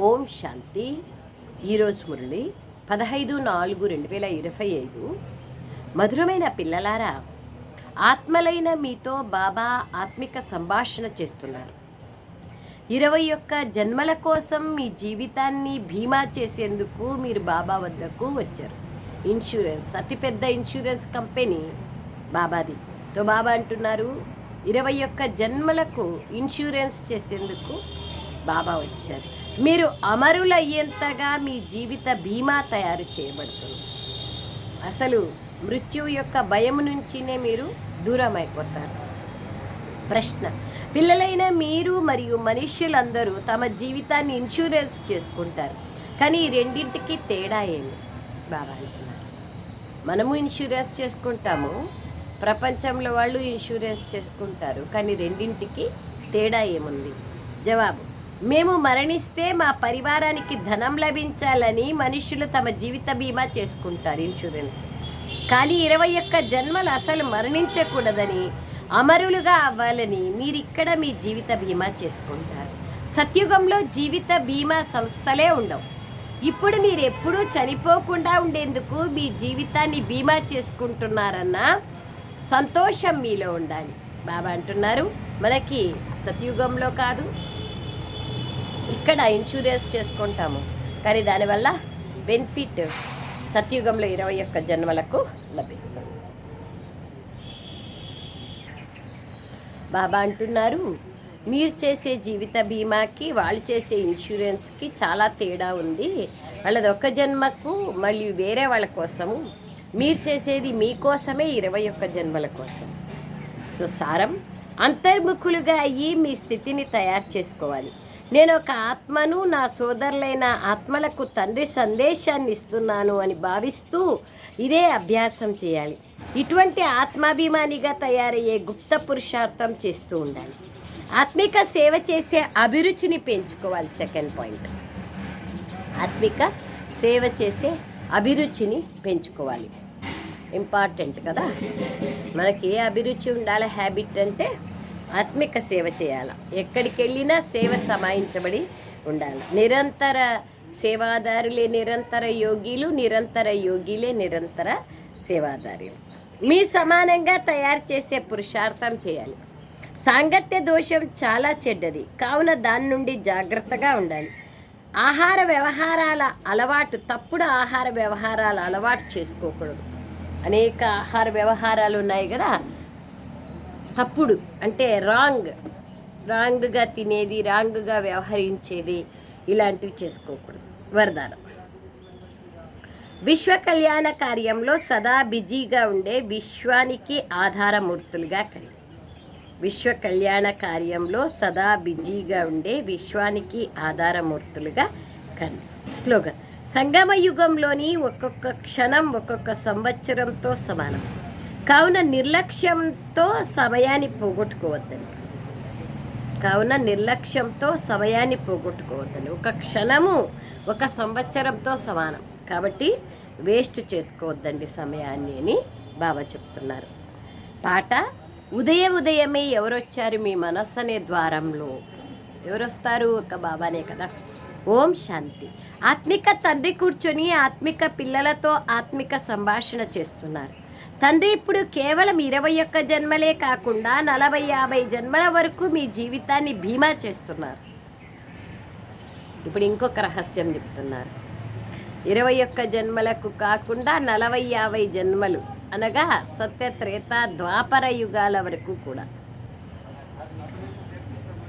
ఓం శాంతి. ఈరోజు మురళి పదహైదు నాలుగు రెండు వేల ఇరవై ఐదు. మధురమైన పిల్లలారా ఆత్మలైన మీతో బాబా ఆత్మిక సంభాషణ చేస్తున్నారు. ఇరవై ఒక్క జన్మల కోసం మీ జీవితాన్ని బీమా చేసేందుకు మీరు బాబా వద్దకు వచ్చారు. ఇన్సూరెన్స్ అతిపెద్ద ఇన్సూరెన్స్ కంపెనీ బాబాది. తో బాబా అంటున్నారు ఇరవై ఒక్క జన్మలకు ఇన్సూరెన్స్ చేసేందుకు బాబా వచ్చారు. మీరు అమరులయ్యేంతగా మీ జీవిత బీమా తయారు చేయబడుతుంది. అసలు మృత్యువు యొక్క భయం నుంచినే మీరు దూరం అయిపోతారు ప్రశ్న పిల్లలైన మీరు మరియు మనుష్యులందరూ తమ జీవితాన్ని ఇన్సూరెన్స్ చేసుకుంటారు. కానీ ఈ రెండింటికి తేడా ఏమి? బాబా అంటున్నారు. మనము ఇన్సూరెన్స్ చేసుకుంటాము ప్రపంచంలో వాళ్ళు ఇన్సూరెన్స్ చేసుకుంటారు. కానీ రెండింటికి తేడా ఏముంది? జవాబు మేము మరణిస్తే మా పరివారానికి ధనం లభించాలని మనుషులు తమ జీవిత బీమా చేసుకుంటారు ఇన్సూరెన్స్. కానీ ఇరవై ఒక్క జన్మలు అసలు మరణించకూడదని అమరులుగా అవ్వాలని మీరిక్కడ మీ జీవిత బీమా చేసుకుంటారు. సత్యుగంలో జీవిత బీమా సంస్థలే ఉండవు. ఇప్పుడు మీరు ఎప్పుడూ చనిపోకుండా ఉండేందుకు మీ జీవితాన్ని బీమా చేసుకుంటున్నారన్న సంతోషం మీలో ఉండాలి. బాబా అంటున్నారు మనకి సత్యుగంలో కాదు ఇక్కడ ఇన్సూరెన్స్ చేసుకుంటాము. కానీ దానివల్ల బెనిఫిట్ సత్యుగంలో ఇరవై ఒక్క జన్మలకు లభిస్తుంది. బాబా అంటున్నారు మీరు చేసే జీవిత బీమాకి వాళ్ళు చేసే ఇన్సూరెన్స్కి చాలా తేడా ఉంది. వాళ్ళది ఒక జన్మకు మళ్ళీ వేరే వాళ్ళ కోసము. మీరు చేసేది మీకోసమే ఇరవై ఒక్క జన్మల కోసం. సో సారం అంతర్ముఖులుగా అయ్యి మీ స్థితిని తయారు చేసుకోవాలి. నేను ఒక ఆత్మను నా సోదరులైన ఆత్మలకు తండ్రి సందేశాన్ని ఇస్తున్నాను అని భావిస్తూ ఇదే అభ్యాసం చేయాలి. ఇటువంటి ఆత్మాభిమానిగా తయారయ్యే గుప్త పురుషార్థం చేస్తూ ఉండాలి. ఆత్మిక సేవ చేసే అభిరుచిని పెంచుకోవాలి సెకండ్ పాయింట్. ఆత్మిక సేవ చేసే అభిరుచిని పెంచుకోవాలి. ఇంపార్టెంట్ కదా? మనకి ఏ అభిరుచి ఉండాలి? హ్యాబిట్ అంటే ఆత్మిక సేవ చేయాలి. ఎక్కడికి వెళ్ళినా సేవ సమాయించబడి ఉండాలి. నిరంతర సేవాదారులే నిరంతర యోగిలు నిరంతర యోగిలే నిరంతర సేవాదారులు. మీ సమానంగా తయారు చేసే పురుషార్థం చేయాలి. సాంగత్య దోషం చాలా చెడ్డది. కావున దాని నుండి జాగ్రత్తగా ఉండాలి. ఆహార వ్యవహారాల అలవాటు తప్పుడు ఆహార వ్యవహారాల అలవాటు చేసుకోకూడదు. అనేక ఆహార వ్యవహారాలు ఉన్నాయి కదా. తప్పుడు అంటే రాంగ్ రాంగ్గా తినేది రాంగ్గా వ్యవహరించేది ఇలాంటివి చేసుకోకూడదు. వరదానం. విశ్వ కళ్యాణ కార్యంలో సదా బిజీగా ఉండే విశ్వానికి ఆధారమూర్తులుగా కలిగి. విశ్వ కళ్యాణ కార్యంలో సదా బిజీగా ఉండే విశ్వానికి ఆధారమూర్తులుగా కలి స్లోగన్. సంగమ యుగంలోని ఒక్కొక్క క్షణం ఒక్కొక్క సంవత్సరంతో సమానం. కావున నిర్లక్ష్యంతో సమయాన్ని పోగొట్టుకోవద్దండి. కావున నిర్లక్ష్యంతో సమయాన్ని పోగొట్టుకోవద్దండి. ఒక క్షణము ఒక సంవత్సరంతో సమానం. కాబట్టి వేస్ట్ చేసుకోవద్దండి సమయాన్ని అని బాబా చెప్తున్నారు. పాట ఉదయ ఉదయమే ఎవరొచ్చారు మీ మనస్సు అనే ద్వారంలో? ఎవరొస్తారు ఒక బాబానే కదా? ఓం శాంతి. ఆత్మిక తండ్రి కూర్చొని ఆత్మిక పిల్లలతో ఆత్మిక సంభాషణ చేస్తున్నారు. తండ్రి ఇప్పుడు కేవలం ఇరవై ఒక్క జన్మలే కాకుండా నలభై యాభై జన్మల వరకు మీ జీవితాన్ని బీమా చేస్తున్నారు. ఇప్పుడు ఇంకొక రహస్యం చెప్తున్నారు. ఇరవై ఒక్క జన్మలకు కాకుండా నలభై యాభై జన్మలు అనగా సత్య త్రేత ద్వాపర యుగాల వరకు కూడా.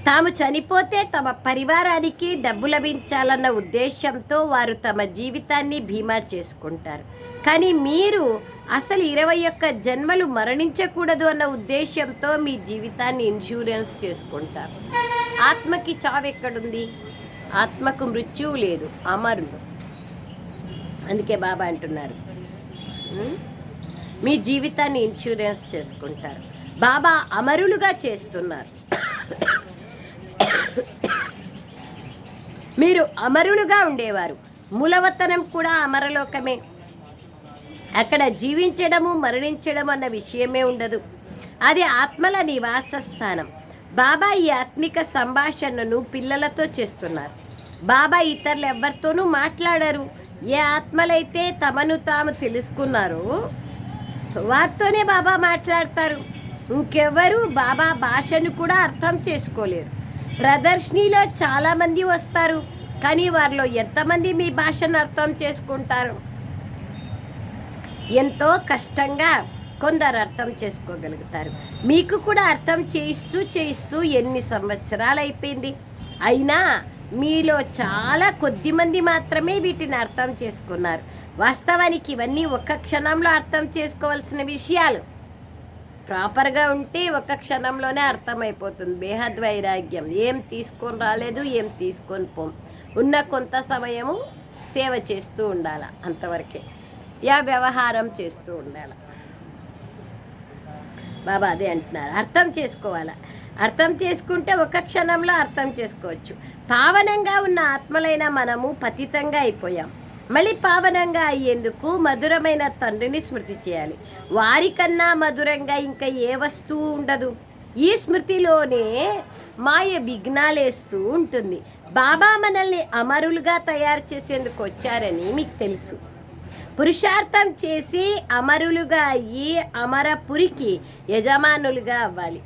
తాము చనిపోతే తమ పరివారానికి డబ్బు లభించాలన్న ఉద్దేశంతో వారు తమ జీవితాన్ని బీమా చేసుకుంటారు. కానీ మీరు అసలు ఇరవై ఒక్క జన్మలు మరణించకూడదు అన్న ఉద్దేశంతో మీ జీవితాన్ని ఇన్సూరెన్స్ చేసుకుంటారు. ఆత్మకి చావు ఎక్కడుంది? ఆత్మకు మృత్యువు లేదు అమరుడు. అందుకే బాబా అంటున్నారు. మీ జీవితాన్ని ఇన్సూరెన్స్ చేసుకుంటారు. బాబా అమరులుగా చేస్తున్నారు. మీరు అమరులుగా ఉండేవారు. మూలవతనం కూడా అమరలోకమే. అక్కడ జీవించడము మరణించడం అన్న విషయమే ఉండదు. అది ఆత్మల నివాస స్థానం బాబా ఈ ఆత్మిక సంభాషణను పిల్లలతో చేస్తున్నారు. బాబా ఇతరులు ఎవరితోనూ మాట్లాడరు. ఏ ఆత్మలైతే తమను తాము తెలుసుకున్నారో వారితోనే బాబా మాట్లాడతారు. ఇంకెవరు బాబా భాషను కూడా అర్థం చేసుకోలేరు. ప్రదర్శనలో చాలామంది వస్తారు కానీ వారిలో ఎంతమంది మీ భాషను అర్థం చేసుకుంటారు? ఎంతో కష్టంగా కొందరు అర్థం చేసుకోగలుగుతారు. మీకు కూడా అర్థం చేయిస్తూ చేయిస్తూ ఎన్ని సంవత్సరాలు అయిపోయింది? అయినా మీలో చాలా కొద్ది మంది మాత్రమే వీటిని అర్థం చేసుకున్నారు. వాస్తవానికి ఇవన్నీ ఒక్క క్షణంలో అర్థం చేసుకోవాల్సిన విషయాలు. ప్రాపర్గా ఉంటే ఒక క్షణంలోనే అర్థమైపోతుంది. బేహద్ వైరాగ్యం ఏం తీసుకొని రాలేదు ఏం తీసుకొని పోం. ఉన్న కొంత సమయము సేవ చేస్తూ ఉండాలి అంతవరకే. యా వ్యవహారం చేస్తూ ఉండాలి. బాబా అదే అంటున్నారు. అర్థం చేసుకోవాలి? అర్థం చేసుకుంటే ఒక క్షణంలో అర్థం చేసుకోవచ్చు. పావనంగా ఉన్న ఆత్మలైన మనము పతితంగా అయిపోయాం. మళ్ళీ పావనంగా అయ్యేందుకు మధురమైన తండ్రిని స్మృతి చేయాలి. వారికన్నా మధురంగా ఇంకా ఏ వస్తువు ఉండదు. ఈ స్మృతిలోనే మాయ విఘ్నాలేస్తూ ఉంటుంది. బాబా మనల్ని అమరులుగా తయారు చేసేందుకు వచ్చారని మీకు తెలుసు. పురుషార్థం చేసి అమరులుగా అయ్యి అమరపురికి యజమానులుగా అవ్వాలి.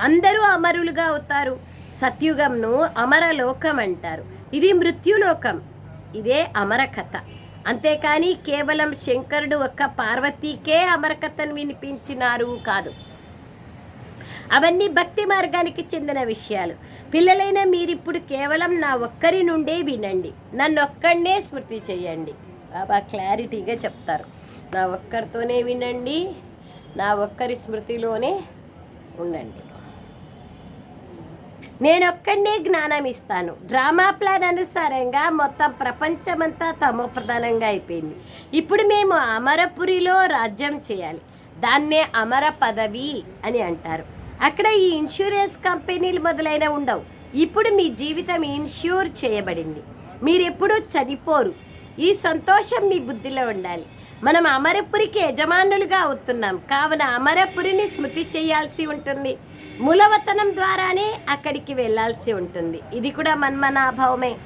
అందరూ అమరులుగా అవుతారు. సత్యుగంను అమరలోకం అంటారు. ఇది మృత్యులోకం. ఇదే అమర కథ అంతేకాని కేవలం శంకరుడు ఒక్క పార్వతీకే అమరకథను వినిపించినారు కాదు. అవన్నీ భక్తి మార్గానికి చెందిన విషయాలు. పిల్లలైన మీరిప్పుడు కేవలం నా ఒక్కరి నుండే వినండి. నన్నొక్కడే స్మృతి చేయండి. బాబా క్లారిటీగా చెప్తారు. నా ఒక్కరితోనే వినండి నా ఒక్కరి స్మృతిలోనే ఉండండి. నేను ఒక్కడే జ్ఞానం ఇస్తాను. డ్రామా ప్లాన్ అనుసారంగా మొత్తం ప్రపంచమంతా తమో ప్రధానంగా అయిపోయింది. ఇప్పుడు మేము అమరపురిలో రాజ్యం చేయాలి. దాన్నే అమర పదవి అని అంటారు. అక్కడ ఈ ఇన్సూరెన్స్ కంపెనీలు మొదలైన ఉండవు. ఇప్పుడు మీ జీవితం ఇన్ష్యూర్ చేయబడింది. మీరు ఎప్పుడూ చనిపోరు. ఈ సంతోషం మీ బుద్ధిలో ఉండాలి. మనం అమరపురికి యజమానులుగా అవుతున్నాం. కావున అమరపురిని స్మృతి చేయాల్సి ఉంటుంది. మూలవతనం ద్వారానే అక్కడికి వెళ్ళాల్సి ఉంటుంది. ఇది కూడా మన్మనాభావమే.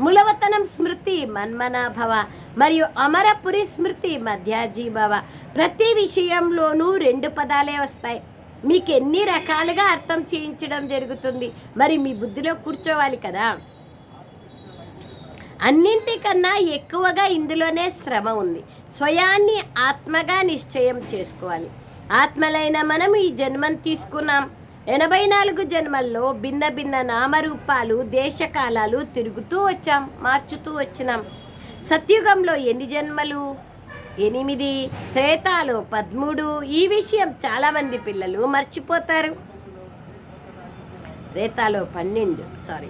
మూలవతనం స్మృతి మన్మనాభవ మరియు అమరపురి స్మృతి మధ్యాజీభవ. ప్రతి విషయంలోనూ రెండు పదాలే వస్తాయి. మీకు ఎన్ని రకాలుగా అర్థం చేయించడం జరుగుతుంది. మరి మీ బుద్ధిలో కూర్చోవాలి కదా? అన్నింటికన్నా ఎక్కువగా ఇందులోనే శ్రమ ఉంది. స్వయాన్ని ఆత్మగా నిశ్చయం చేసుకోవాలి. ఆత్మలైన మనం ఈ జన్మను తీసుకున్నాం. ఎనభై నాలుగు జన్మల్లో భిన్న భిన్న నామరూపాలు దేశకాలాలు తిరుగుతూ వచ్చాం మార్చుతూ వచ్చినాం. సత్యుగంలో ఎన్ని జన్మలు? ఎనిమిది. త్రేతాలో పదమూడు. ఈ విషయం చాలామంది పిల్లలు మర్చిపోతారు. త్రేతాలో పన్నెండు. సారీ.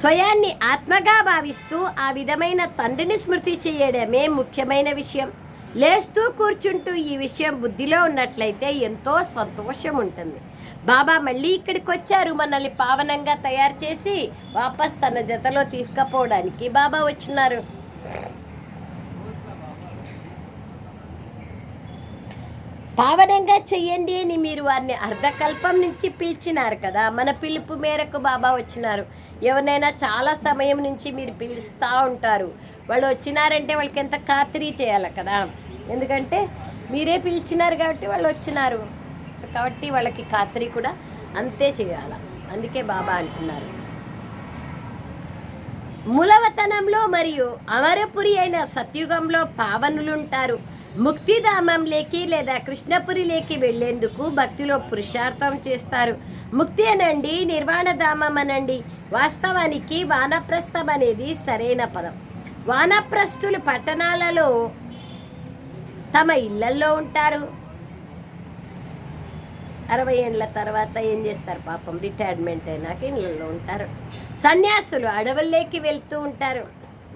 స్వయాన్ని ఆత్మగా భావిస్తూ ఆ విధమైన తండ్రిని స్మృతి చేయడమే ముఖ్యమైన విషయం. లేస్తూ కూర్చుంటూ ఈ విషయం బుద్ధిలో ఉన్నట్లయితే ఎంతో సంతోషం ఉంటుంది. బాబా మళ్ళీ ఇక్కడికి వచ్చారు మనల్ని పావనంగా తయారు చేసి వాపస్ తన జతలో తీసుకుపోవడానికి. బాబా వచ్చినారు. పావనంగా చెయ్యండి అని మీరు వారిని అర్ధకల్పం నుంచి పిలిచినారు కదా. మన పిలుపు మేరకు బాబా వచ్చినారు. ఎవరినైనా చాలా సమయం నుంచి మీరు పిలుస్తూ ఉంటారు. వాళ్ళు వచ్చినారంటే వాళ్ళకి ఎంత ఖాతరీ చేయాలి కదా. ఎందుకంటే మీరే పిలిచినారు కాబట్టి వాళ్ళు వచ్చినారు. కాబట్టి వాళ్ళకి ఖాతరీ కూడా అంతే చేయాలి. అందుకే బాబా అంటున్నారు. మూలవతనంలో మరియు అమరపురి అయిన సత్యుగంలో పావనులుంటారు ముక్తిధామంలోకి లేదా కృష్ణపురిలోకి వెళ్ళేందుకు భక్తిలో పురుషార్థం చేస్తారు. ముక్తి అనండి నిర్వాణధామం అనండి. వాస్తవానికి వానప్రస్థం అనేది సరైన పదం. వానప్రస్థులు పట్టణాలలో తమ ఇళ్ళల్లో ఉంటారు. అరవై ఏళ్ళ తర్వాత ఏం చేస్తారు? పాపం రిటైర్మెంట్ అయినాక ఇళ్ళల్లో ఉంటారు. సన్యాసులు అడవుల్లోకి వెళ్తూ ఉంటారు.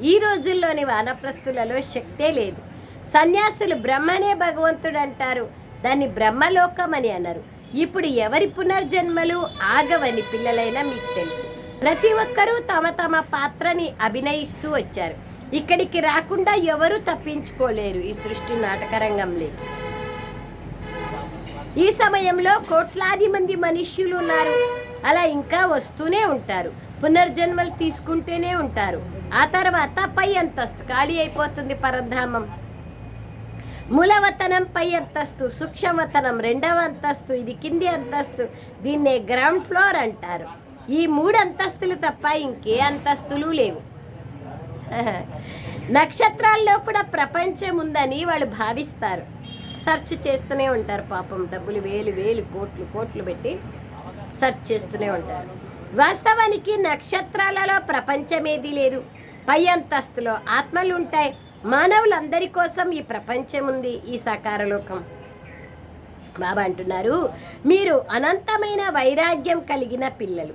ఈ రోజుల్లోని వానప్రస్థులలో శక్తే లేదు. సన్యాసులు బ్రహ్మనే భగవంతుడు అంటారు దాన్ని బ్రహ్మలోకం అని అన్నారు. ఇప్పుడు ఎవరి పునర్జన్మలు ఆగవని పిల్లలైనా మీకు తెలుసు. ప్రతి ఒక్కరూ తమ తమ పాత్రని అభినయిస్తూ వచ్చారు. ఇక్కడికి రాకుండా ఎవరూ తప్పించుకోలేరు. ఈ సృష్టి నాటకరంగంలో ఈ సమయంలో కోట్లాది మంది మనుష్యులు ఉన్నారు. అలా ఇంకా వస్తూనే ఉంటారు. పునర్జన్మలు తీసుకుంటూనే ఉంటారు. ఆ తర్వాత పై అంతస్తు ఖాళీ అయిపోతుంది పరధామం మూలవతనం పై అంతస్తు సూక్ష్మవతనం రెండవ అంతస్తు ఇది కింది అంతస్తు దీన్నే గ్రౌండ్ ఫ్లోర్ అంటారు. ఈ మూడు అంతస్తులు తప్ప ఇంకే అంతస్తులు లేవు. నక్షత్రాల్లో కూడా ప్రపంచం ఉందని వాళ్ళు భావిస్తారు. సెర్చ్ చేస్తూనే ఉంటారు పాపం డబ్బులు వేలు వేలు కోట్లు కోట్లు పెట్టి సెర్చ్ చేస్తూనే ఉంటారు. వాస్తవానికి నక్షత్రాలలో ప్రపంచమేది లేదు. పై అంతస్తులో ఆత్మలు ఉంటాయి. మానవులందరి కోసం ఈ ప్రపంచం ఉంది ఈ సాకారలోకం. బాబా అంటున్నారు మీరు అనంతమైన వైరాగ్యం కలిగిన పిల్లలు.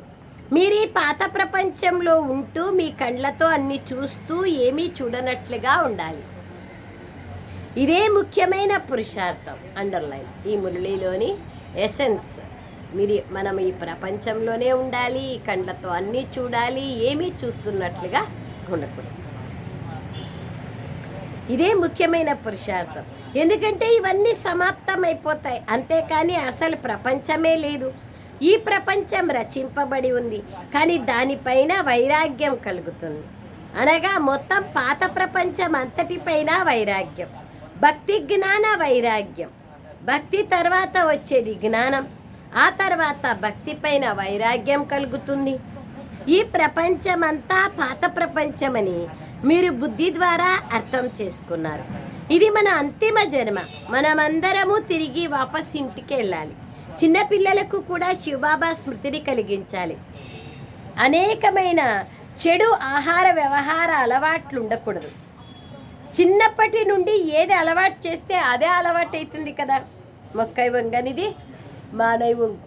మీరు ఈ పాత ప్రపంచంలో ఉంటూ మీ కండ్లతో అన్ని చూస్తూ ఏమీ చూడనట్లుగా ఉండాలి. ఇదే ముఖ్యమైన పురుషార్థం అండర్లైన్. ఈ మురళిలోని ఎసెన్స్. మీరు మనం ఈ ప్రపంచంలోనే ఉండాలి ఈ కండ్లతో అన్నీ చూడాలి ఏమీ చూస్తున్నట్లుగా ఉండకూడదు. ఇదే ముఖ్యమైన పురుషార్థం. ఎందుకంటే ఇవన్నీ సమాప్తం అయిపోతాయి అంతేకాని అసలు ప్రపంచమే లేదు. ఈ ప్రపంచం రచింపబడి ఉంది. కానీ దానిపైన వైరాగ్యం కలుగుతుంది. అనగా మొత్తం పాత ప్రపంచం అంతటిపైన వైరాగ్యం. భక్తి జ్ఞాన వైరాగ్యం. భక్తి తర్వాత వచ్చేది జ్ఞానం. ఆ తర్వాత భక్తి పైన వైరాగ్యం కలుగుతుంది. ఈ ప్రపంచమంతా పాత ప్రపంచమని మీరు బుద్ధి ద్వారా అర్థం చేసుకున్నారు. ఇది మన అంతిమ జన్మ. మనమందరము తిరిగి వాపస్ ఇంటికి వెళ్ళాలి. చిన్నపిల్లలకు కూడా శివబాబా స్మృతిని కలిగించాలి. అనేకమైన చెడు ఆహార వ్యవహార అలవాట్లు ఉండకూడదు చిన్నప్పటి నుండి ఏది అలవాటు చేస్తే అదే అలవాటు అవుతుంది కదా. మొక్కై వంగనిది మానై వంగు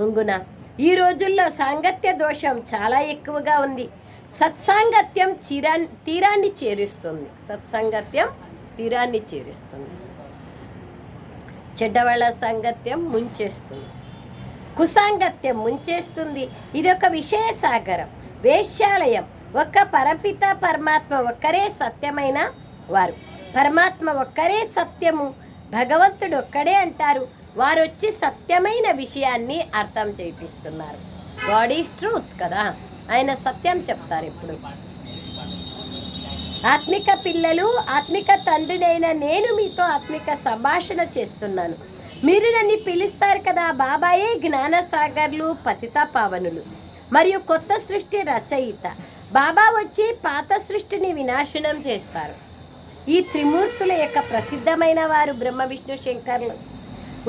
వంగున. ఈ రోజుల్లో సాంగత్య దోషం చాలా ఎక్కువగా ఉంది. సత్సాంగత్యం చిరా తీరాన్ని చేరుస్తుంది. సత్సాంగత్యం తీరాన్ని చేరుస్తుంది. చెడ్డవాళ్ళ సాంగత్యం ముంచేస్తుంది. కుసాంగత్యం ముంచేస్తుంది. ఇది ఒక విషయ సాగరం వేశ్యాలయం. ఒక్క పరపిత పరమాత్మ ఒక్కరే సత్యమైన వారు. పరమాత్మ ఒక్కరే సత్యము. భగవంతుడు ఒక్కడే అంటారు. వారు వచ్చి సత్యమైన విషయాన్ని అర్థం చేపిస్తున్నారు గాడ్ ఈజ్ ట్రూత్ కదా? ఆయన సత్యం చెప్తారు ఇప్పుడు ఆత్మిక పిల్లలు ఆత్మిక తండ్రినైన నేను మీతో ఆత్మిక సంభాషణ చేస్తున్నాను. మీరు నన్ను పిలుస్తారు కదా బాబాయే జ్ఞానసాగర్లు పతిత పావనులు. మరియు కొత్త సృష్టి రచయిత. బాబా వచ్చి పాత సృష్టిని వినాశనం చేస్తారు. ఈ త్రిమూర్తుల యొక్క ప్రసిద్ధమైన వారు బ్రహ్మ విష్ణు శంకర్లు.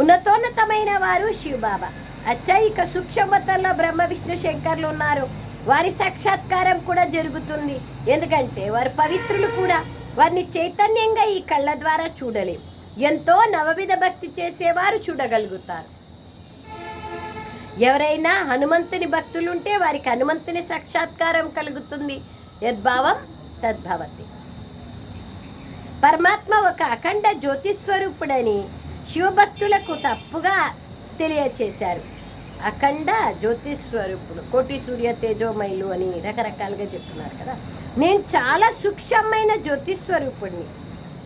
ఉన్నతోన్నతమైన వారు శివబాబా. అచ్చా ఇక సూక్ష్మతల్లో బ్రహ్మ విష్ణు శంకర్లు ఉన్నారు. వారి సాక్షాత్కారం కూడా జరుగుతుంది. ఎందుకంటే వారు పవిత్రులు కూడా. వారిని చైతన్యంగా ఈ కళ్ళ ద్వారా చూడలేం. ఎంతో నవవిధ భక్తి చేసేవారు చూడగలుగుతారు. ఎవరైనా హనుమంతుని భక్తులుంటే వారికి హనుమంతుని సాక్షాత్కారం కలుగుతుంది. యద్భావం తద్భవతి. పరమాత్మ ఒక అఖండ జ్యోతిస్వరూపుడని శివభక్తులకు తప్పుగా తెలియచేశారు. అఖండ జ్యోతిస్వరూపుడు కోటి సూర్య తేజోమయులు అని రకరకాలుగా చెప్తున్నారు కదా. నేను చాలా సూక్ష్మమైన జ్యోతిస్వరూపుడిని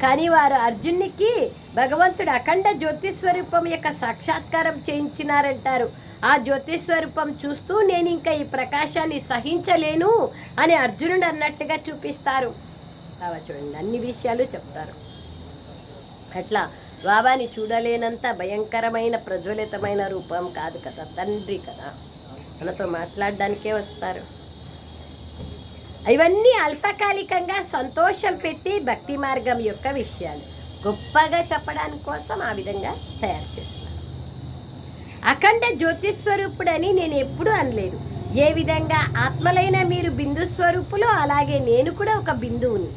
కానీ వారు అర్జునునికి భగవంతుడు అఖండ జ్యోతిస్వరూపం యొక్క సాక్షాత్కారం చేయించినారంటారు. ఆ జ్యోతిస్వరూపం చూస్తూ నేను ఇంకా ఈ ప్రకాశాన్ని సహించలేను అని అర్జునుడు అన్నట్టుగా చూపిస్తారు. చూడండి అన్ని విషయాలు చెప్తారు. అట్లా బాబాని చూడలేనంత భయంకరమైన ప్రజ్వలితమైన రూపం కాదు కదా తండ్రి కదా. మనతో మాట్లాడడానికే వస్తారు. ఇవన్నీ అల్పకాలికంగా సంతోషం పెట్టి భక్తి మార్గం యొక్క విషయాలు. గొప్పగా చెప్పడానికి కోసం ఆ విధంగా తయారు చేస్తాను అఖండ జ్యోతిస్వరూపుడని నేను ఎప్పుడూ అనలేదు. ఏ విధంగా ఆత్మలైన మీరు బిందు స్వరూపులో అలాగే నేను కూడా ఒక బిందువుని.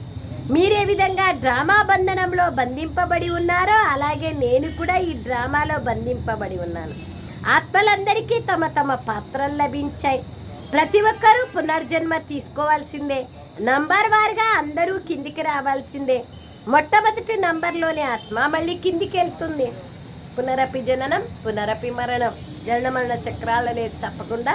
మీరే విధంగా డ్రామా బంధనంలో బంధింపబడి ఉన్నారో అలాగే నేను కూడా ఈ డ్రామాలో బంధింపబడి ఉన్నాను. ఆత్మలందరికీ తమ తమ పాత్రలు లభించాయి. ప్రతి ఒక్కరూ పునర్జన్మ తీసుకోవాల్సిందే. నంబర్ వారుగా అందరూ కిందికి రావాల్సిందే. మొట్టమొదటి నంబర్లోని ఆత్మ మళ్ళీ కిందికి వెళ్తుంది. పునరపి జననం పునరపి మరణం. జనన మరణ చక్రాలు అనేది తప్పకుండా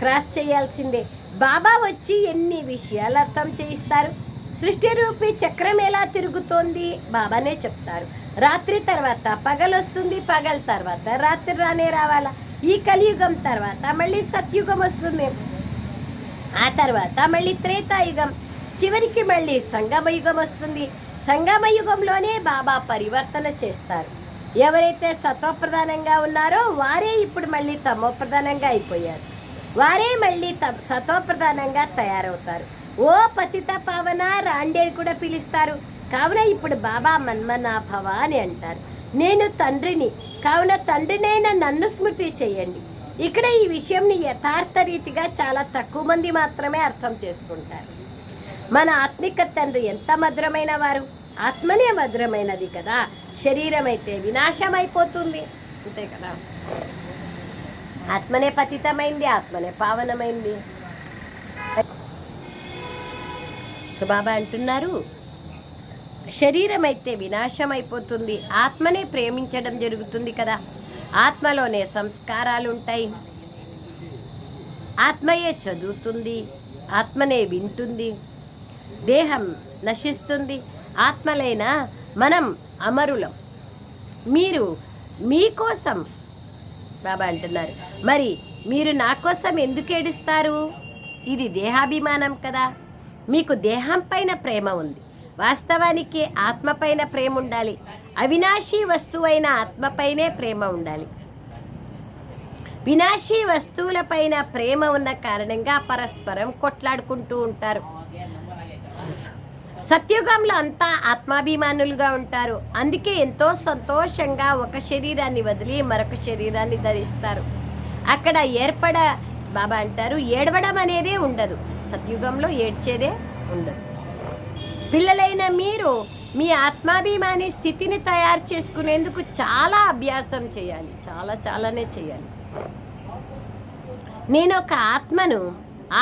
క్రాస్ చేయాల్సిందే. బాబా వచ్చి ఎన్ని విషయాలు అర్థం చేయిస్తారు? సృష్టి రూపి చక్రం ఎలా తిరుగుతోంది? బాబానే చెప్తారు. రాత్రి తర్వాత పగలొస్తుంది పగల తర్వాత రాత్రి రానే రావాలా? ఈ కలియుగం తర్వాత మళ్ళీ సత్యుగం వస్తుంది. ఆ తర్వాత మళ్ళీ త్రేతాయుగం. చివరికి మళ్ళీ సంగమయుగం వస్తుంది. సంగమయుగంలోనే బాబా పరివర్తన చేస్తారు. ఎవరైతే సతోప్రధానంగా ఉన్నారో వారే ఇప్పుడు మళ్ళీ తమోప్రధానంగా అయిపోయారు. వారే మళ్ళీ త సతోప్రధానంగా తయారవుతారు. ఓ పతిత పావన రాండి అని కూడా పిలుస్తారు. కావున ఇప్పుడు బాబా మన్మనాభవ అని అంటారు. నేను తండ్రిని కావున తండ్రినైనా నన్ను స్మృతి చేయండి. ఇక్కడ ఈ విషయంని యథార్థ రీతిగా చాలా తక్కువ మంది మాత్రమే అర్థం చేసుకుంటారు. మన ఆత్మిక తండ్రి ఎంత మధురమైన వారు? ఆత్మనే మధురమైనది కదా. శరీరం అయితే వినాశం అయిపోతుంది అంతే కదా. ఆత్మనే పతితమైంది ఆత్మనే పావనమైంది. సుబాబా అంటున్నారు. శరీరం అయితే వినాశం అయిపోతుంది ఆత్మనే ప్రేమించడం జరుగుతుంది కదా. ఆత్మలోనే సంస్కారాలు ఉంటాయి ఆత్మయే చదువుతుంది. ఆత్మనే వింటుంది. దేహం నశిస్తుంది. ఆత్మలైన మనం అమరులం. మీరు మీకోసం బాబా అంటున్నారు. మరి మీరు నా కోసం ఎందుకు ఏడుస్తారు? ఇది దేహాభిమానం కదా. మీకు దేహం పైన ప్రేమ ఉంది. వాస్తవానికి ఆత్మపైన ప్రేమ ఉండాలి. అవినాశీ వస్తువైన ఆత్మపైనే ప్రేమ ఉండాలి. వినాశీ వస్తువులపైన ప్రేమ ఉన్న కారణంగా పరస్పరం కొట్లాడుకుంటూ ఉంటారు. సత్యుగంలో అంతా ఆత్మాభిమానులుగా ఉంటారు. అందుకే ఎంతో సంతోషంగా ఒక శరీరాన్ని వదిలి మరొక శరీరాన్ని ధరిస్తారు. అక్కడ ఏర్పడ బాబా అంటారు ఏడవడం అనేదే ఉండదు. సత్యుగంలో ఏడ్చేదే ఉండదు. పిల్లలైన మీరు మీ ఆత్మాభిమాని స్థితిని తయారు చేసుకునేందుకు చాలా అభ్యాసం చేయాలి. చాలా చాలానే చేయాలి. నేను ఒక ఆత్మను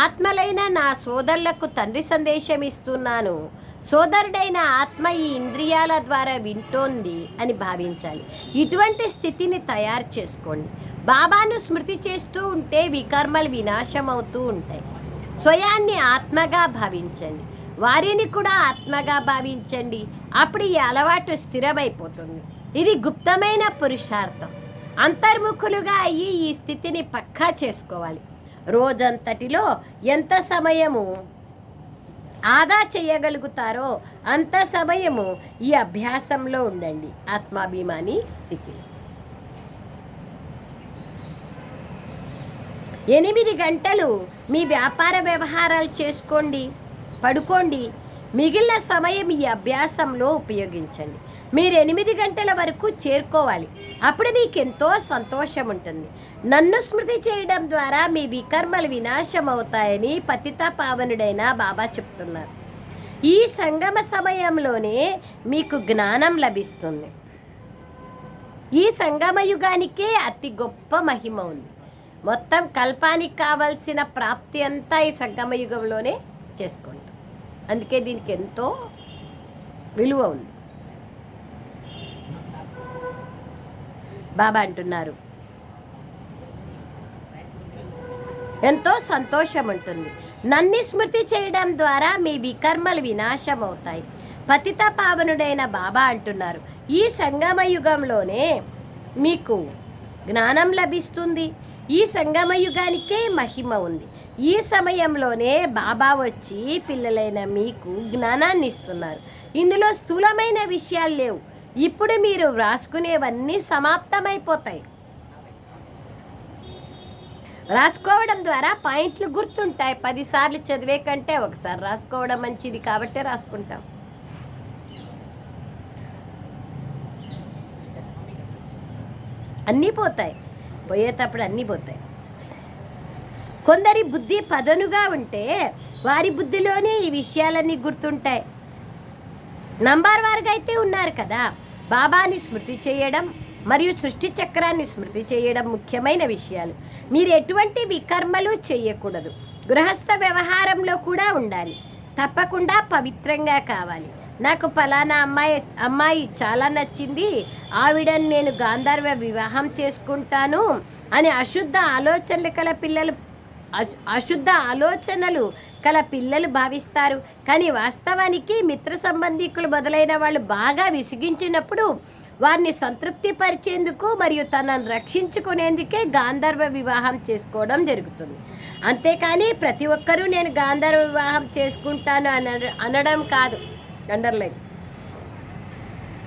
ఆత్మలైన నా సోదరులకు తండ్రి సందేశం ఇస్తున్నాను. సోదరుడైన ఆత్మ ఈ ఇంద్రియాల ద్వారా వింటోంది అని భావించాలి. ఇటువంటి స్థితిని తయారు చేసుకోండి. బాబాను స్మృతి చేస్తూ ఉంటే వికర్మలు వినాశం అవుతూ ఉంటాయి. స్వయాన్ని ఆత్మగా భావించండి. వారిని కూడా ఆత్మగా భావించండి. అప్పుడు ఈ అలవాటు స్థిరమైపోతుంది. ఇది గుప్తమైన పురుషార్థం. అంతర్ముఖులుగా అయ్యి ఈ స్థితిని పక్కా చేసుకోవాలి. రోజంతటిలో ఎంత సమయము ఆదా చేయగలుగుతారో అంత సమయము ఈ అభ్యాసంలో ఉండండి. ఆత్మాభిమాని స్థితిలో. ఎనిమిది గంటలు మీ వ్యాపార వ్యవహారాలు చేసుకోండి పడుకోండి. మిగిలిన సమయం ఈ అభ్యాసంలో ఉపయోగించండి. మీరు ఎనిమిది గంటల వరకు చేరుకోవాలి. అప్పుడు మీకు ఎంతో సంతోషం ఉంటుంది. నన్ను స్మృతి చేయడం ద్వారా మీ వికర్మలు వినాశం అవుతాయని పతిత పావనుడైన బాబా చెప్తున్నారు. ఈ సంగమ సమయంలోనే మీకు జ్ఞానం లభిస్తుంది. ఈ సంగమ యుగానికే అతి గొప్ప మహిమ ఉంది. మొత్తం కల్పానికి కావాల్సిన ప్రాప్తి అంతా ఈ సంగమ యుగంలోనే చేసుకుంటాం. అందుకే దీనికి ఎంతో విలువ ఉంది. బాబా అంటున్నారు. ఎంతో సంతోషం ఉంటుంది. నన్ను స్మృతి చేయడం ద్వారా మీ వికర్మలు వినాశం అవుతాయి పతిత పావనుడైన బాబా అంటున్నారు. ఈ సంగమ యుగంలోనే మీకు జ్ఞానం లభిస్తుంది. ఈ సంగమ యుగానికే మహిమ ఉంది. ఈ సమయంలోనే బాబా వచ్చి పిల్లలైన మీకు జ్ఞానాన్ని ఇస్తున్నారు ఇందులో స్థూలమైన విషయాలు లేవు. ఇప్పుడు మీరు వ్రాసుకునేవన్నీ సమాప్తమైపోతాయి. రాసుకోవడం ద్వారా పాయింట్లు గుర్తుంటాయి. పదిసార్లు చదివే కంటే ఒకసారి రాసుకోవడం మంచిది కాబట్టే రాసుకుంటాం. అన్నీ పోతాయి. పోయేటప్పుడు అన్నీ పోతాయి. కొందరి బుద్ధి పదనుగా ఉంటే వారి బుద్ధిలోనే ఈ విషయాలన్నీ గుర్తుంటాయి. నంబర్ వారుగా అయితే ఉన్నారు కదా బాబాని స్మృతి చేయడం మరియు సృష్టి చక్రాన్ని స్మృతి చేయడం ముఖ్యమైన విషయాలు. మీరు ఎటువంటి వికర్మలు చేయకూడదు. గృహస్థ వ్యవహారంలో కూడా ఉండాలి. తప్పకుండా పవిత్రంగా కావాలి. నాకు ఫలానా అమ్మాయి అమ్మాయి చాలా నచ్చింది. ఆవిడని నేను గాంధర్వ వివాహం చేసుకుంటాను అని అశుద్ధ ఆలోచనలు కల పిల్లలు అశు- అశుద్ధ ఆలోచనలు కల పిల్లలు భావిస్తారు. కానీ వాస్తవానికి మిత్ర సంబంధికులు మొదలైన వాళ్ళు బాగా విసిగించినప్పుడు వారిని సంతృప్తిపరిచేందుకు మరియు తనను రక్షించుకునేందుకే గాంధర్వ వివాహం చేసుకోవడం జరుగుతుంది. అంతేకాని ప్రతి ఒక్కరూ నేను గాంధర్వ వివాహం చేసుకుంటాను అన అనడం కాదు. అండర్లైన్.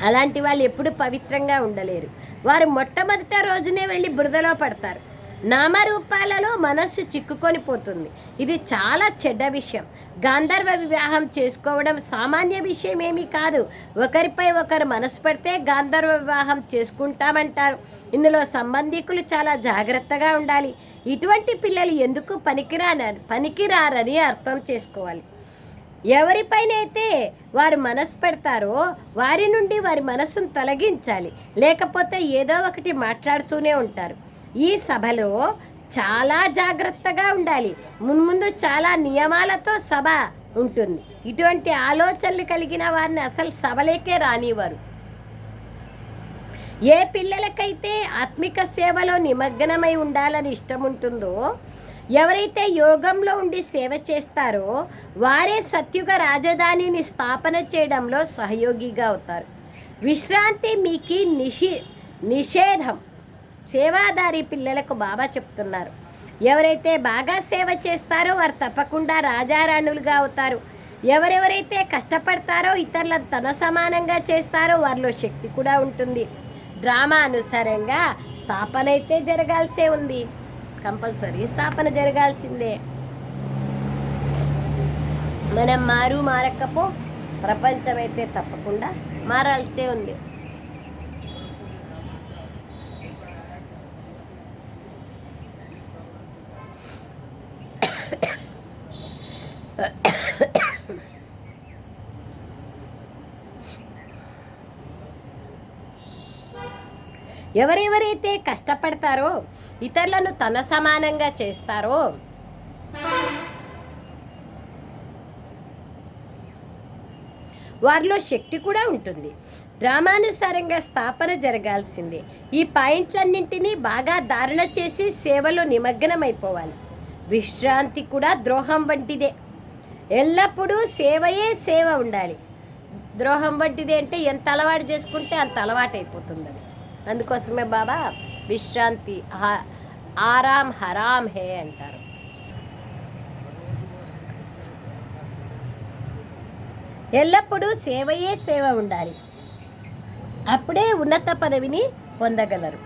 అలాంటి వాళ్ళు ఎప్పుడు పవిత్రంగా ఉండలేరు. వారు మొట్టమొదట రోజునే వెళ్ళి బురదలో పడతారు. నామరూపాలలో మనస్సు చిక్కుకొని పోతుంది. ఇది చాలా చెడ్డ విషయం. గాంధర్వ వివాహం చేసుకోవడం సామాన్య విషయం ఏమీ కాదు. ఒకరిపై ఒకరు మనసు పడితే గాంధర్వ వివాహం చేసుకుంటామంటారు. ఇందులో సంబంధికులు చాలా జాగ్రత్తగా ఉండాలి. ఇటువంటి పిల్లలు ఎందుకు పనికిరాన పనికిరారని అర్థం చేసుకోవాలి. ఎవరిపైనైతే వారు మనసు పెడతారో వారి నుండి వారి మనసును తొలగించాలి. లేకపోతే ఏదో ఒకటి మాట్లాడుతూనే ఉంటారు. ఈ సభలో చాలా జాగ్రత్తగా ఉండాలి. మున్ముందు చాలా నియమాలతో సభ ఉంటుంది. ఇటువంటి ఆలోచనలు కలిగిన వారిని అసలు సభలేకే రానివారు ఏ పిల్లలకైతే ఆత్మిక సేవలో నిమగ్నమై ఉండాలని ఇష్టం ఉంటుందో ఎవరైతే యోగంలో ఉండి సేవ చేస్తారో వారే సత్యుగ రాజధానిని స్థాపన చేయడంలో సహయోగిగా అవుతారు. విశ్రాంతి మీకు నిషి నిషేధం. సేవాదారి పిల్లలకు బాబా చెప్తున్నారు. ఎవరైతే బాగా సేవ చేస్తారో వారు తప్పకుండా రాజారాణులుగా అవుతారు. ఎవరెవరైతే కష్టపడతారో ఇతరులను తన సమానంగా చేస్తారో వారిలో శక్తి కూడా ఉంటుంది. డ్రామా అనుసారంగా స్థాపన అయితే జరగాల్సే ఉంది. కంపల్సరీ. స్థాపన జరగాల్సిందే. మనం మారు మారకపో ప్రపంచం అయితే తప్పకుండా మారాల్సే ఉంది. ఎవరెవరైతే కష్టపడతారో ఇతరులను తన సమానంగా చేస్తారో వారిలో శక్తి కూడా ఉంటుంది. డ్రామానుసారంగా స్థాపన జరగాల్సిందే. ఈ పాయింట్లన్నింటినీ బాగా ధారణ చేసి సేవలో నిమగ్నమైపోవాలి. విశ్రాంతి కూడా ద్రోహం వంటిదే. ఎల్లప్పుడూ సేవయే సేవ ఉండాలి. ద్రోహం వంటిది అంటే ఎంత అలవాటు చేసుకుంటే అంత అలవాటు అయిపోతుంది అది అందుకోసమే బాబా విశ్రాంతి ఆరాం హరాం హే అంటారు. ఎల్లప్పుడూ సేవయే సేవ ఉండాలి. అప్పుడే ఉన్నత పదవిని పొందగలరు.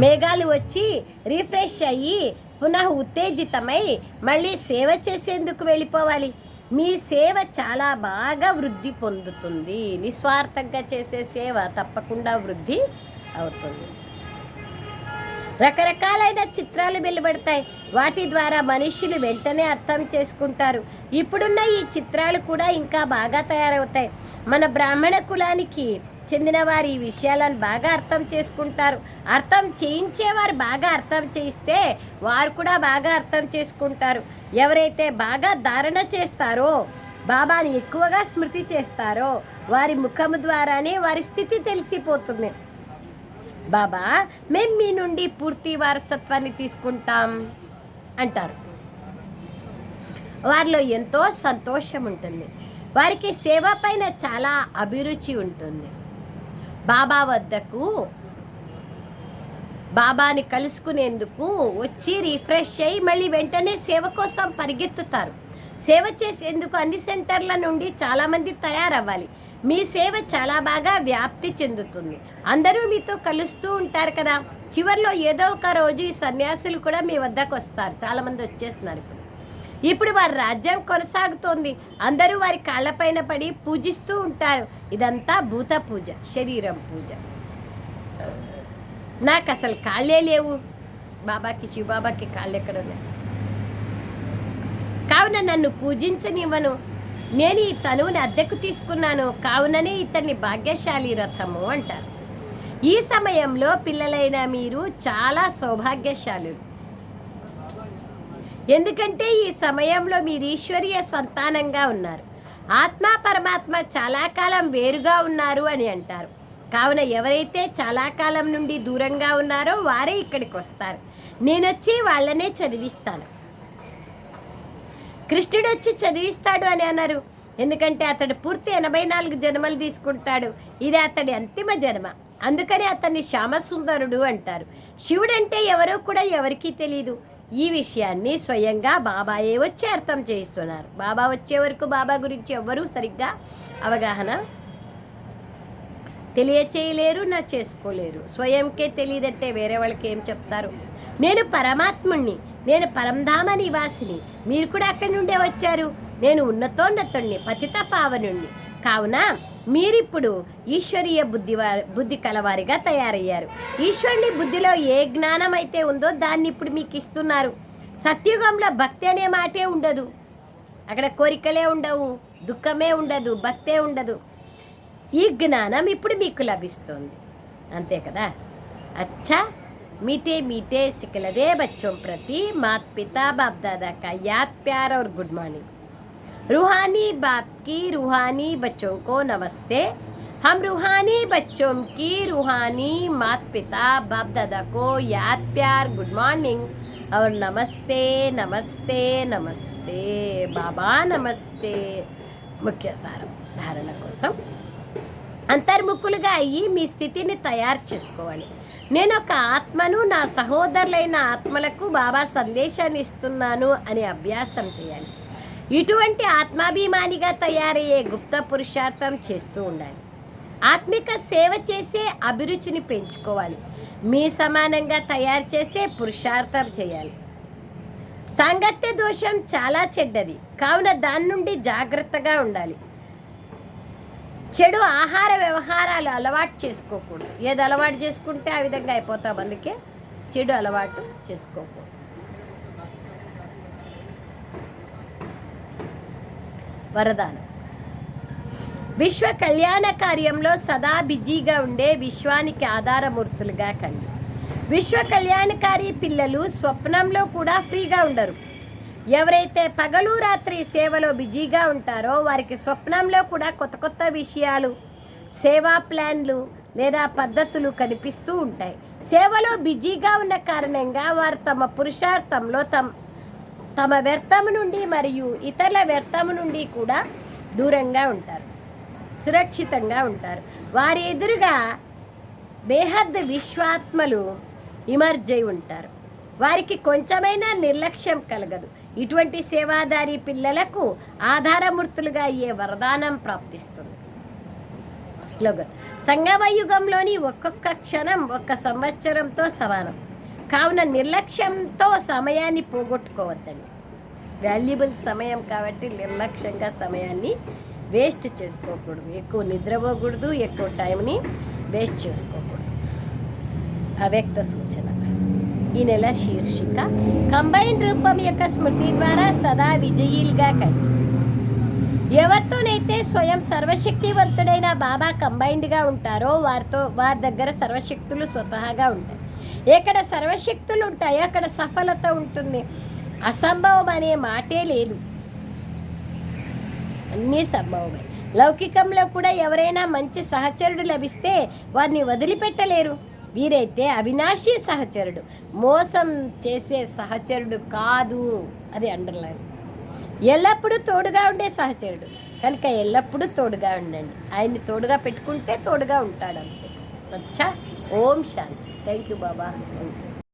మేఘాలు వచ్చి రిఫ్రెష్ అయ్యి పునః ఉత్తేజితమై మళ్ళీ సేవ చేసేందుకు వెళ్ళిపోవాలి. మీ సేవ చాలా బాగా వృద్ధి పొందుతుంది. నిస్వార్థంగా చేసే సేవ తప్పకుండా వృద్ధి అవుతుంది. రకరకాలైన చిత్రాలు వెలువడతాయి. వాటి ద్వారా మనుషులు వెంటనే అర్థం చేసుకుంటారు. ఇప్పుడున్న ఈ చిత్రాలు కూడా ఇంకా బాగా తయారవుతాయి. మన బ్రాహ్మణ కులానికి చెందిన వారు ఈ విషయాలను బాగా అర్థం చేసుకుంటారు. అర్థం చేయించేవారు బాగా అర్థం చేయిస్తే వారు కూడా బాగా అర్థం చేసుకుంటారు. ఎవరైతే బాగా ధారణ చేస్తారో బాబాని ఎక్కువగా స్మృతి చేస్తారో వారి ముఖము ద్వారానే వారి స్థితి తెలిసిపోతుంది. బాబా మేము మీ నుండి పూర్తి వారసత్వాన్ని తీసుకుంటాం అంటారు. వారిలో ఎంతో సంతోషం ఉంటుంది. వారికి సేవ పైన చాలా అభిరుచి ఉంటుంది. బాబా వద్దకు బాబాని కలుసుకునేందుకు వచ్చి రిఫ్రెష్ అయ్యి మళ్ళీ వెంటనే సేవ కోసం పరిగెత్తుతారు. సేవ చేసేందుకు అన్ని సెంటర్ల నుండి చాలామంది తయారవ్వాలి. మీ సేవ చాలా బాగా వ్యాప్తి చెందుతుంది. అందరూ మీతో కలుస్తూ ఉంటారు కదా. చివరిలో ఏదో ఒక రోజు ఈ సన్యాసులు కూడా మీ వద్దకు వస్తారు. చాలామంది వచ్చేస్తున్నారు ఇప్పుడు. ఇప్పుడు వారి రాజ్యం కొనసాగుతోంది. అందరూ వారి కాళ్ళపైన పడి పూజిస్తూ ఉంటారు. ఇదంతా భూత పూజ శరీరం పూజ. నాకు అసలు కాళ్ళే లేవు. బాబాకి శివబాబాకి కాళ్ళు ఎక్కడ ఉన్నాయి కావున నన్ను పూజించనివ్వను. నేను ఈ తనువుని అద్దెకు తీసుకున్నాను. కావుననే ఇతన్ని భాగ్యశాలి రథము అంటారు. ఈ సమయంలో పిల్లలైన మీరు చాలా సౌభాగ్యశాలు ఎందుకంటే ఈ సమయంలో మీరు ఈశ్వరీయ సంతానంగా ఉన్నారు. ఆత్మ పరమాత్మ చాలా కాలం వేరుగా ఉన్నారు అని అంటారు. కావున ఎవరైతే చాలా కాలం నుండి దూరంగా ఉన్నారో వారే ఇక్కడికి వస్తారు. నేనొచ్చి వాళ్ళనే చదివిస్తాను. కృష్ణుడు వచ్చి చదివిస్తాడు అని అన్నారు. ఎందుకంటే అతడు పూర్తి ఎనభై నాలుగు జన్మలు తీసుకుంటాడు. ఇది అతడి అంతిమ జన్మ. అందుకని అతన్ని శ్యామసుందరుడు అంటారు. శివుడు అంటే ఎవరో కూడా ఎవరికీ తెలియదు ఈ విషయాన్ని స్వయంగా బాబాయే వచ్చి అర్థం చేయిస్తున్నారు. బాబా వచ్చే వరకు బాబా గురించి ఎవ్వరూ సరిగ్గా అవగాహన తెలియచేయలేరు నా చేసుకోలేరు స్వయంకే తెలియదంటే వేరే వాళ్ళకి ఏం చెప్తారు? నేను పరమాత్ముణ్ణి నేను పరంధామ నివాసిని. మీరు కూడా అక్కడి నుండే వచ్చారు. నేను ఉన్నతోన్నతుణ్ణి పతిత పావనుణ్ణి. కావున మీరిప్పుడు ఈశ్వరీయ బుద్ధి బుద్ధి కలవారిగా తయారయ్యారు ఈశ్వరుని బుద్ధిలో ఏ జ్ఞానం అయితే ఉందో దాన్ని ఇప్పుడు మీకు ఇస్తున్నారు సత్యుగంలో భక్తి అనే మాటే ఉండదు అక్కడ కోరికలే ఉండవు దుఃఖమే ఉండదు భక్తే ఉండదు ఈ జ్ఞానం ఇప్పుడు మీకు లభిస్తుంది అంతే కదా అచ్చా मीठे मीठे सिकलदे बच्चों प्रति मात पिता बाप दादा का याद प्यार और गुड मॉर्निंग रूहानी बाप की रूहानी बच्चों को नमस्ते हम रूहानी बच्चों की रूहानी मात पिता बाप दादा को याद प्यार गुड मॉर्निंग और नमस्ते नमस्ते नमस्ते बाबा नमस्ते ముఖ్య సారం ధారణ కోసం అంతర్ముఖులుగా అయ్యి మీ స్థితిని తయారు చేసుకోవాలి నేను ఒక ఆత్మను నా సహోదరులైన ఆత్మలకు బాబా సందేశాన్ని ఇస్తున్నాను అని అభ్యాసం చేయాలి ఇటువంటి ఆత్మాభిమానిగా తయారయ్యే గుప్త పురుషార్థం చేస్తూ ఉండాలి. ఆత్మిక సేవ చేసే అభిరుచిని పెంచుకోవాలి. మీ సమానంగా తయారు చేసే పురుషార్థం చేయాలి. సాంగత్య దోషం చాలా చెడ్డది. కావున దాని నుండి జాగ్రత్తగా ఉండాలి. చెడు ఆహార వ్యవహారాలు అలవాటు చేసుకోకూడదు. ఏది అలవాటు చేసుకుంటే ఆ విధంగా అయిపోతాం అందుకే చెడు అలవాటు చేసుకోకూడదు. వరదానం. విశ్వ కళ్యాణ కార్యంలో సదా బిజీగా ఉండే విశ్వానికి ఆధారమూర్తులుగా కండి. విశ్వ కళ్యాణకారి పిల్లలు స్వప్నంలో కూడా ఫ్రీగా ఉండరు. ఎవరైతే పగలు రాత్రి సేవలో బిజీగా ఉంటారో వారికి స్వప్నంలో కూడా కొత్త కొత్త విషయాలు సేవా ప్లాన్లు లేదా పద్ధతులు కనిపిస్తూ ఉంటాయి. సేవలో బిజీగా ఉన్న కారణంగా వారు తమ పురుషార్థంలో తమ తమ వ్యర్థము నుండి మరియు ఇతరుల వ్యర్థము నుండి కూడా దూరంగా ఉంటారు సురక్షితంగా ఉంటారు. వారి ఎదురుగా బేహద్ విశ్వాత్మలు ఇమర్జై ఉంటారు. వారికి కొంచెమైనా నిర్లక్ష్యం కలగదు. ఇటువంటి సేవాదారి పిల్లలకు ఆధారమూర్తులుగా అయ్యే వరదానం ప్రాప్తిస్తుంది? స్లోగన్ సంగమయుగంలోని ఒక్కొక్క క్షణం ఒక్క సంవత్సరంతో సమానం. కావున నిర్లక్ష్యంతో సమయాన్ని పోగొట్టుకోవద్దండి. వాల్యుబుల్ సమయం కాబట్టి నిర్లక్ష్యంగా సమయాన్ని వేస్ట్ చేసుకోకూడదు. ఎక్కువ నిద్రపోకూడదు ఎక్కువ టైంని వేస్ట్ చేసుకోకూడదు. అవ్యక్త సూచన. ఈ నెల శీర్షిక కంబైన్డ్ రూపం యొక్క స్మృతి ద్వారా సదా విజయీలుగా కలిగి ఎవరితోనైతే స్వయం సర్వశక్తివంతుడైన బాబా కంబైన్డ్గా ఉంటారో వారితో వారి దగ్గర సర్వశక్తులు స్వతహాగా ఉంటాయి. ఎక్కడ సర్వశక్తులు ఉంటాయో అక్కడ సఫలత ఉంటుంది. అసంభవం అనే మాటే లేదు. అన్నీ సంభవమే. లౌకికంలో కూడా ఎవరైనా మంచి సహచరుడు లభిస్తే వారిని వదిలిపెట్టలేరు. వీరైతే అవినాశి సహచరుడు. మోసం చేసే సహచరుడు కాదు అది అండర్లైన్. ఎల్లప్పుడూ తోడుగా ఉండే సహచరుడు. కనుక ఎల్లప్పుడూ తోడుగా ఉండండి. ఆయన్ని తోడుగా పెట్టుకుంటే తోడుగా ఉంటాడు అంతే. అచ్చా. ఓం శాంతి. థ్యాంక్ యూ బాబా థ్యాంక్ యూ